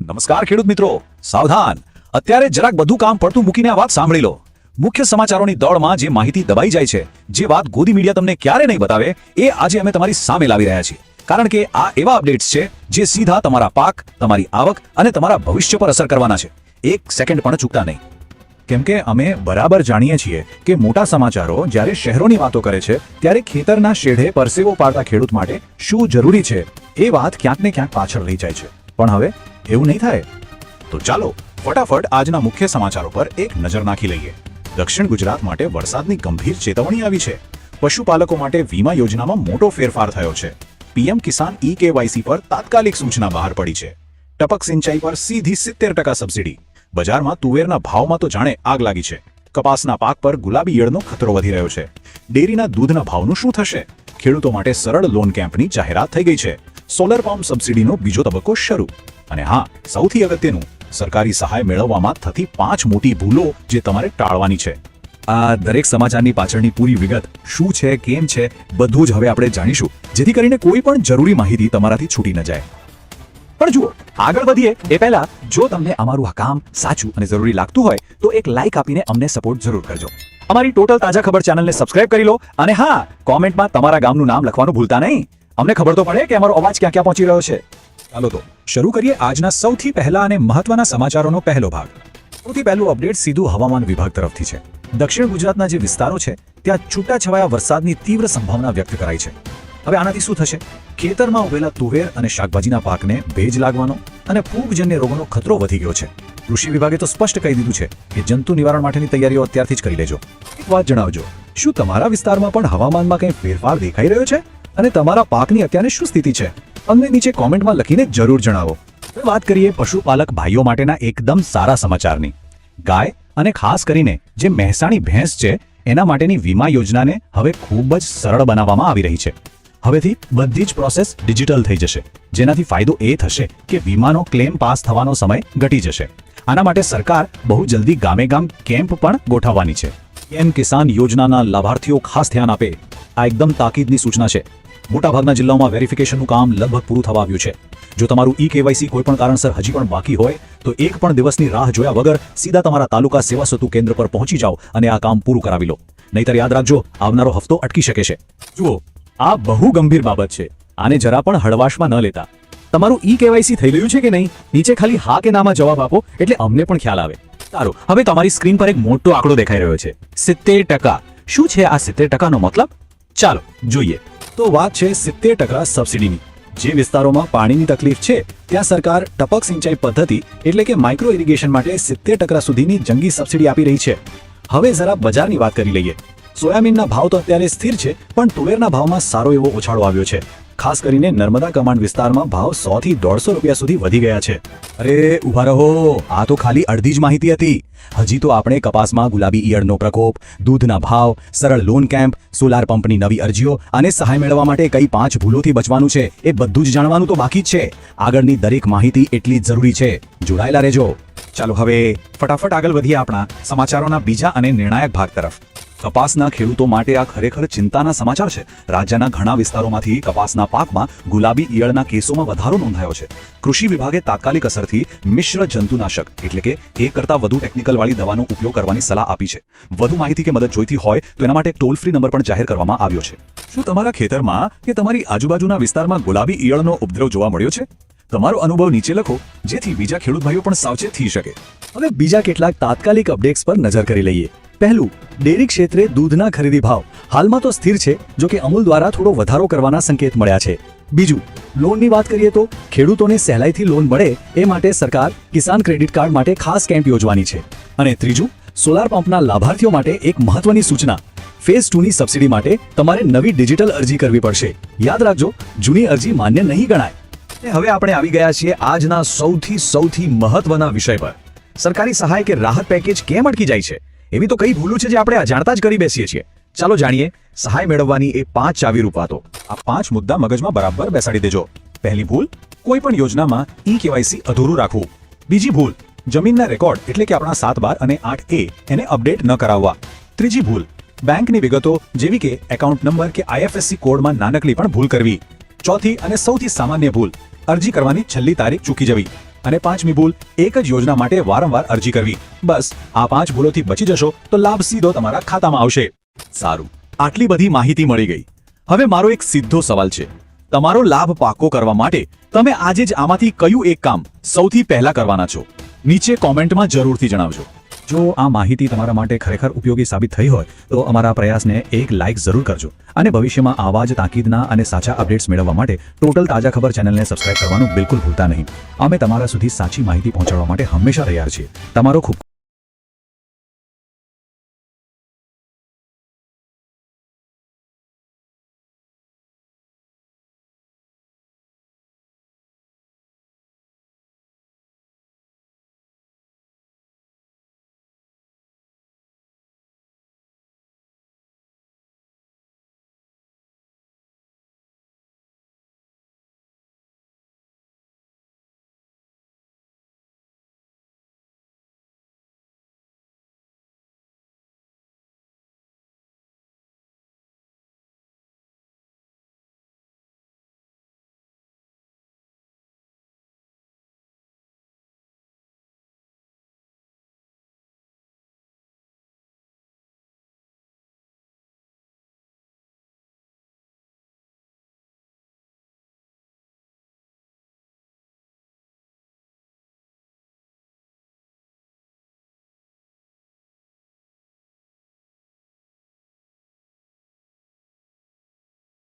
નમસ્કાર ખેડૂત મિત્રો. સાવધાન. અત્યારે જરાક બધું કામ પડતું મૂકીને આ વાત સાંભળી લો. મુખ્ય સમાચારોની દોડમાં જે માહિતી દબાઈ જાય છે, જે વાત ગોદી મીડિયા તમને ક્યારે નહીં બતાવે, એ આજે અમે તમારી સામે લાવી રહ્યા છીએ. કારણ કે આ એવા અપડેટ્સ છે, જે સીધા તમારા પાક, તમારી આવક અને તમારા ભવિષ્ય પર અસર કરવાના છે. એક સેકન્ડ પણ ચૂકતા નહીં. કેમ કે અમે બરાબર જાણીએ છીએ કે મોટા સમાચારો જ્યારે શહેરોની વાતો કરે છે, ત્યારે ખેતરના શેઢે પરસેવો પાડતા ખેડૂત માટે શું જરૂરી છે, એ વાત ક્યાંક ને ક્યાંક પાછળ રહી જાય છે. પણ હવે એવું નહીં થાય? તો ચાલો, ફટાફટ આજના મુખ્ય સમાચારો પર એક નજર નાખી લઈએ. દક્ષિણ ગુજરાત માટે વરસાદની ગંભીર ચેતવણી આવી છે. પશુપાલકો માટે વીમા યોજનામાં મોટો ફેરફાર થયો છે. પીએમ કિસાન ઈ કેવાયસી પર તાત્કાલિક સૂચના બહાર પડી છે. ટપક સિંચાઈ પર સીધી સિત્તેર ટકા સબસિડી. બજારમાં તુવેરના ભાવમાં તો જાણે આગ લાગી છે. કપાસના પાક પર ગુલાબી ઈયળનો ખતરો વધી રહ્યો છે. ડેરીના દૂધના ભાવનું શું થશે? ખેડૂતો માટે સરળ લોન કેમ્પની જાહેરાત થઈ ગઈ છે. સોલર પંપ સબસિડીનો બીજો તબક્કો શરૂ. અને હા, સૌથી અગત્યનું, સરકારી સહાય મેળવવામાં થતી પાંચ મોટી ભૂલો જે તમારે ટાળવાની છે. આ દરેક સમાચારની પાછળની પૂરી વિગત શું છે, કેમ છે, બધું જ હવે આપણે જાણીશું. જેથી કરીને કોઈ પણ જરૂરી માહિતી તમારાથી છૂટી ન જાય. પણ જુઓ, આગળ વધીએ, એ પહેલા જો તમને અમારું આ કામ સાચું અને જરૂરી લાગતું હોય, તો એક લાઇક આપીને અમને સપોર્ટ જરૂર કરજો. અમારી ટોટલ તાજા ખબર ચેનલને સબસ્ક્રાઇબ કરી લો. અને હા, કોમેન્ટમાં તમારા ગામનું નામ લખવાનું ભૂલતા નહીં. અમને ખબર તો પડે કે અમારો અવાજ ક્યાં ક્યાં પહોંચી રહ્યો છે. ચાલો તો, શરૂ કરીએ આજના સૌથી પહેલા અને મહત્વના સમાચારોનો પહેલો ભાગ. સૌથી પહેલું અપડેટ સીધું હવામાન વિભાગ તરફથી છે. દક્ષિણ ગુજરાતના જે વિસ્તારો છે, ત્યાં છૂટાછવાયા વરસાદની તીવ્ર સંભાવના વ્યક્ત કરાઈ છે. હવે આનાથી શું થશે? ખેતરમાં ઉભેલા તુવેર અને શાકભાજીના પાકને ભેજ લાગવાનો અને ફૂગજન્ય રોગોનો ખતરો વધી ગયો છે. કૃષિ વિભાગે તો સ્પષ્ટ કહી દીધું છે કે જંતુ નિવારણ માટેની તૈયારીઓ અત્યારથી જ કરી લેજો. એક વાત જણાવજો, શું તમારા વિસ્તારમાં પણ હવામાનમાં કંઈ ફેરફાર દેખાઈ રહ્યો છે? અને તમારા પાકની અત્યારે શું સ્થિતિ છે? અમને નીચે કોમેન્ટમાં લખીને જરૂર જણાવો. વાત કરીએ પશુપાલક ભાઈઓ માટેના એકદમ સારા સમાચારની. ગાય અને ખાસ કરીને જે મહેસાણી ભેંસ છે, એના માટેની વીમા યોજનાને હવે ખૂબ જ સરળ બનાવવામાં આવી રહી છે. હવેથી બધી જ પ્રોસેસ ડિજિટલ થઈ જશે. જેનાથી ફાયદો એ થશે કે વીમાનો ક્લેમ પાસ થવાનો સમય ઘટી જશે. આના માટે સરકાર બહુ જલ્દી ગામે ગામ કેમ્પ પણ ગોઠવવાની છે. એમ કિસાન યોજનાના લાભાર્થીઓ ખાસ ધ્યાન આપે? આ એકદમ તાકીદની સૂચના છે. મોટાભાગના જિલ્લાઓમાં વેરિફિકેશનનું કામ લગભગ પૂરું થવા આવ્યું છે. જો તમારું ઈ કેવાયસી કોઈ પણ કારણસર હજી પણ બાકી હોય, તો એક પણ દિવસની રાહ જોયા વગર સીધા તમારા તાલુકા સેવા સેતુ કેન્દ્ર પર પહોંચી જાઓ અને આ કામ પૂરું કરાવી લો. નહીતર યાદ રાખજો, આવનારો હફતો અટકી શકે છે. જુઓ, આ બહુ ગંભીર બાબત છે. આને જરા પણ હળવાશમાં ન લેતા. તમારું ઈ કેવાયસી થઈ રહ્યું છે કે નહીં? નીચે ખાલી હા કે નામાં જવાબ આપો, એટલે અમને પણ ખ્યાલ આવે. સારું, હવે તમારી સ્ક્રીન પર એક મોટો આંકડો દેખાઈ રહ્યો છે. સિત્તેર ટકા. શું છે આ સિત્તેર ટકાનો મતલબ? ચાલો, જોઈએ. તો વાત છે સિત્તેર ટકા સબસિડીની. જે વિસ્તારોમાં પાણીની તકલીફ છે, ત્યાં સરકાર ટપક સિંચાઈ પદ્ધતિ એટલે કે માઇક્રો ઇરિગેશન માટે સિત્તેર ટકા સુધીની જંગી સબસિડી આપી રહી છે. હવે જરા બજારની વાત કરી લઈએ. સોયાબીનના ભાવ તો અત્યારે સ્થિર છે, પણ તુવેરના ભાવમાં સારો એવો ઉછાળો આવ્યો છે. ખાસ કરીને નર્મદા કમાન્ડ વિસ્તારમાં ભાવ સો થી દોઢસો રૂપિયા સુધી વધી ગયા છે. અરે ઊભા રહો. આ તો ખાલી અડધી જ માહિતી હતી. હજી તો આપણે કપાસમાં ગુલાબી ઈયળનો પ્રકોપ, દૂધના ભાવ, સરળ લોન કેમ્પ, સોલાર પંપની નવી અરજીઓ અને સહાય મેળવવા માટે કઈ પાંચ ભૂલોથી બચવાનું છે એ બધું જ જાણવાનું તો બાકી જ છે. આગળની દરેક માહિતી એટલી જ જરૂરી છે. જોડાયેલા રહેજો. ચાલો હવે ફટાફટ આગળ વધીએ આપણા સમાચારોના બીજા અને નિર્ણાયક ભાગ તરફ. કપાસના ખેડૂતો માટે આ ખરેખર ચિંતાના સમાચાર છે. રાજ્યના ઘણા વિસ્તારોમાંથી કપાસના પાકમાં ગુલાબી ઈયળના કેસોમાં વધારો નોંધાયો છે. કૃષિ વિભાગે તાત્કાલિક અસરથી મિશ્ર જંતુનાશક એટલે કે એક કરતાં વધુ ટેકનિકલ વાળી દવાનો ઉપયોગ કરવાની સલાહ આપી છે. વધુ માહિતી કે મદદ જોઈતી હોય તો એના માટે ટોલ ફ્રી નંબર પણ જાહેર કરવામાં આવ્યો છે. શું તમારા ખેતરમાં કે તમારી આજુબાજુના વિસ્તારમાં ગુલાબી ઈયળનો ઉપદ્રવ જોવા મળ્યો છે? તમારો અનુભવ નીચે લખો, જેથી બીજા ખેડૂત ભાઈઓ પણ સાવચેત થઈ શકે. હવે બીજા કેટલાક તાત્કાલિક અપડેટ્સ પર નજર કરી લઈએ. પહેલું, ડેરી ક્ષેત્રે દૂધના ખરીદી ભાવ. હાલમાં તો સ્થિર છે જો કે અમૂલ દ્વારા થોડો વધારો કરવાના સંકેત મળ્યા છે. બીજું, લોનની વાત કરીએ તો ખેડૂતોને સહેલાઈથી લોન મળે એ માટે સરકાર કિસાન ક્રેડિટ કાર્ડ માટે ખાસ કેમ્પ યોજવાની છે. અને ત્રીજું, સોલાર પંપના લાભાર્થીઓ માટે એક મહત્વની સૂચના. ફેઝ ટુની સબસિડી માટે તમારે નવી ડિજિટલ અરજી કરવી પડશે. યાદ રાખજો, જૂની અરજી માન્ય નહીં ગણાય. હવે આપણે આવી ગયા છીએ આજના સૌથી સૌથી મહત્વના વિષય પર. સરકારી સહાય કે રાહત પેકેજ કેમ અટકી જાય છે? એવી તો કઈ ભૂલું છે જે આપણે અજાણતા જ કરી બેસીએ છીએ. ચાલો જાણીએ, સહાય મેળવવાની એ પાંચ ચાવી રૂપાતો. આ પાંચ મુદ્દા મગજમાં બરાબર બેસાડી દેજો. પહેલી ભૂલ, કોઈ પણ યોજનામાં ઈ કેવાયસી અધૂરું રાખવું. બીજી ભૂલ, જમીનના રેકોર્ડ એટલે કે આપણા સાત બાર અને આઠ એ એને અપડેટ ન કરાવવા. ત્રીજી ભૂલ, બેંકની વિગતો જેવી કે એકાઉન્ટ નંબર કે આઈએફએસસી કોડમાં નાનકડી પણ ભૂલ કરવી. ચોથી અને સૌથી સામાન્ય ભૂલ, અરજી કરવાની છેલ્લી તારીખ ચૂકી જવી. અને પાંચમી ભૂલ, એક જ યોજના માટે વારંવાર અરજી કરવી. બસ, આ પાંચ ભૂલોથી બચી જશો તો લાભ સીધો તમારા ખાતામાં આવશે. સારું, આટલી બધી માહિતી મળી ગઈ. હવે મારો એક સીધો સવાલ છે. તમારો લાભ પાકો કરવા માટે તમે આજે જ આમાંથી કયું એક કામ સૌથી પહેલા કરવાના છો? નીચે કોમેન્ટમાં જરૂરથી જણાવજો. જો આ માહિતી તમારા માટે ખરેખર ઉપયોગી સાબિત થઈ હોય, તો અમારા પ્રયાસને એક લાઇક જરૂર કરજો. અને ભવિષ્યમાં આવા જ તાકીદના અને સાચા અપડેટ્સ મેળવવા માટે ટોટલ તાજા ખબર ચેનલને સબસ્ક્રાઇબ કરવાનું બિલકુલ ભૂલતા નહીં. અમે તમારા સુધી સાચી માહિતી પહોંચાડવા માટે હંમેશા તૈયાર છીએ. તમારો ખૂબ